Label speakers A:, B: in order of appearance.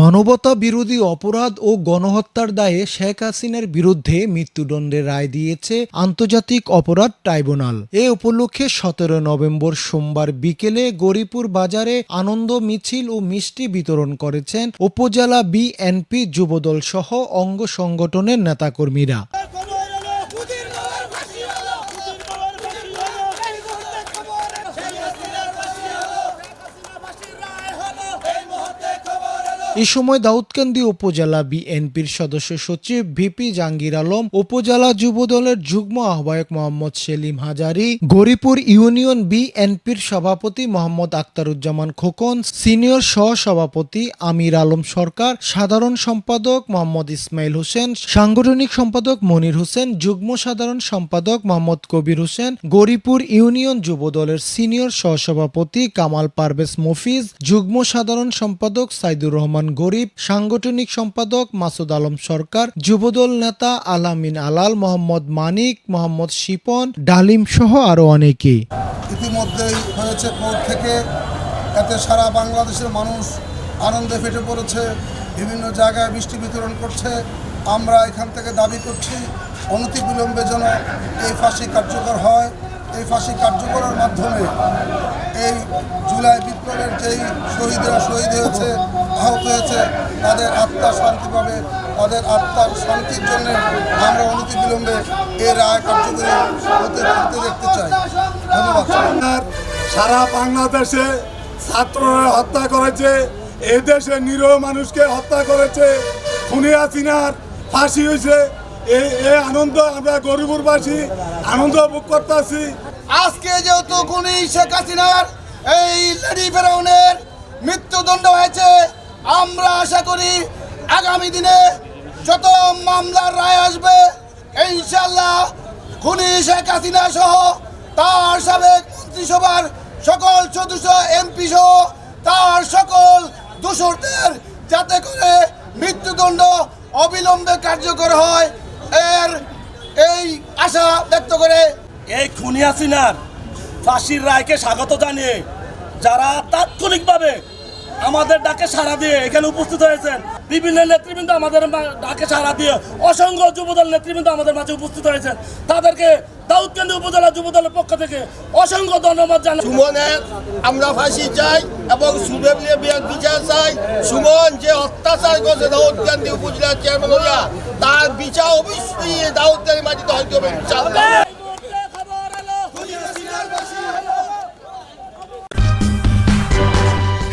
A: মানবতা বিরোধী অপরাধ ও গণহত্যার দায়ে শেখ হাসিনার বিরুদ্ধে মৃত্যুদণ্ডের রায় দিয়েছে আন্তর্জাতিক অপরাধ ট্রাইব্যুনাল। এ উপলক্ষে সতেরো নভেম্বর সোমবার বিকেলে গরিপুর বাজারে আনন্দ মিছিল ও মিষ্টি বিতরণ করেছেন উপজেলা বিএনপি যুবদল সহ অঙ্গ সংগঠনের নেতাকর্মীরা। এ সময় দাউদকান্দি উপজেলা বিএনপির সদস্য সচিব ভিপি জাহাঙ্গীর আলম, উপজেলা যুবদলের যুগ্ম আহ্বায়ক মোহাম্মদ সেলিম হাজারি, গরিপুর ইউনিয়ন বিএনপির সভাপতি মোহাম্মদ আক্তারুজ্জামান খোকন, সিনিয়র সহ সভাপতি আমির আলম সরকার, সাধারণ সম্পাদক মোহাম্মদ ইসমাইল হোসেন, সাংগঠনিক সম্পাদক মনির হোসেন, যুগ্ম সাধারণ সম্পাদক মোহাম্মদ কবির হোসেন, গরিপুর ইউনিয়ন যুবদলের সিনিয়র সহসভাপতি কামাল পারভেজ মফিজ, যুগ্ম সাধারণ সম্পাদক সাইদুর রহমান গরিব, সাংগঠনিক সম্পাদক মাসুদ আলম সরকার, যুবদল নেতা আলামিন আলাল, মোহাম্মদ মানিক, মোহাম্মদ শিপন, ডালিম সহ আরও অনেকে।
B: ইতিমধ্যেই হয়েছে কোর্ট থেকে, এতে সারা বাংলাদেশের মানুষ আনন্দে ফেটে পড়েছে, বিভিন্ন জায়গায় বৃষ্টি বিতরণ করছে, আমরা এখান থেকে দাবি করছি অনতি অনতিবিলম্বে যেন এই ফাঁসি কার্যকর হয়। এই ফাঁসি কার্যকরের মাধ্যমে এই জুলাই বিপ্লবের যেই শহীদরা শহীদ হয়েছে আহত হয়েছে তাদের আত্মা শান্তি পাবে তাদের আত্মার শান্তির জন্য আমরা অনতিবিলম্বে এই রায় কার্যকরী হতে করতে দেখতে চাই। ধন্যবাদ।
C: সারা বাংলাদেশে ছাত্ররা হত্যা করেছে এই দেশে নিরীহ মানুষকে হত্যা করেছে খুনি হাসিনার ফাঁসি হয়েছে। এই এই আনন্দ আমরা গরিবুরবাসী আনন্দ ভোগ করতেছি।
D: আজকে যেহেতু খুনি শেখ হাসিনার এই লেডি ফেরাউনের মৃত্যুদণ্ড হয়েছে আমরা আশা করি আগামী দিনে যত মামলার রায় আসবে ইনশাল্লাহ খুনি শেখ হাসিনা সহ তার সাবেক মন্ত্রিসভার সকল সদস্য, এমপি সহ তার সকল দোষরদের যাতে করে মৃত্যুদণ্ড অবিলম্বে কার্যকর হয়, এর এই আশা ব্যক্ত করে
E: এই খুনি হাসিনার ফাঁসির রায়কে স্বাগত জানিয়ে যারা তাৎক্ষণিকভাবে আমাদের ডাকে সাড়া দিয়ে এখানে উপস্থিত হয়েছেন। বিভিন্ন নেতৃবৃন্দ আমাদের ডাকে সাড়া দিয়ে অসংখ্য যুবদল নেতৃবৃন্দ আমাদের মাঝে উপস্থিত হয়েছেন। তাদেরকে দাউদকান্দি উপজেলা যুবদলের পক্ষ থেকে অসংখ্য ধন্যবাদ জানাই।
F: সুমনের আমরা ফাঁসি চাই এবং সুদেবলিয়ে বিয়ার বিচার চাই। সুমন যে অত্যাচার করছে দাউদ গান্ধী উপজেলার চেয়ারম্যান তার বিচার অবশ্যই এই দাউদ গান্ধী মাটিতে হয়তো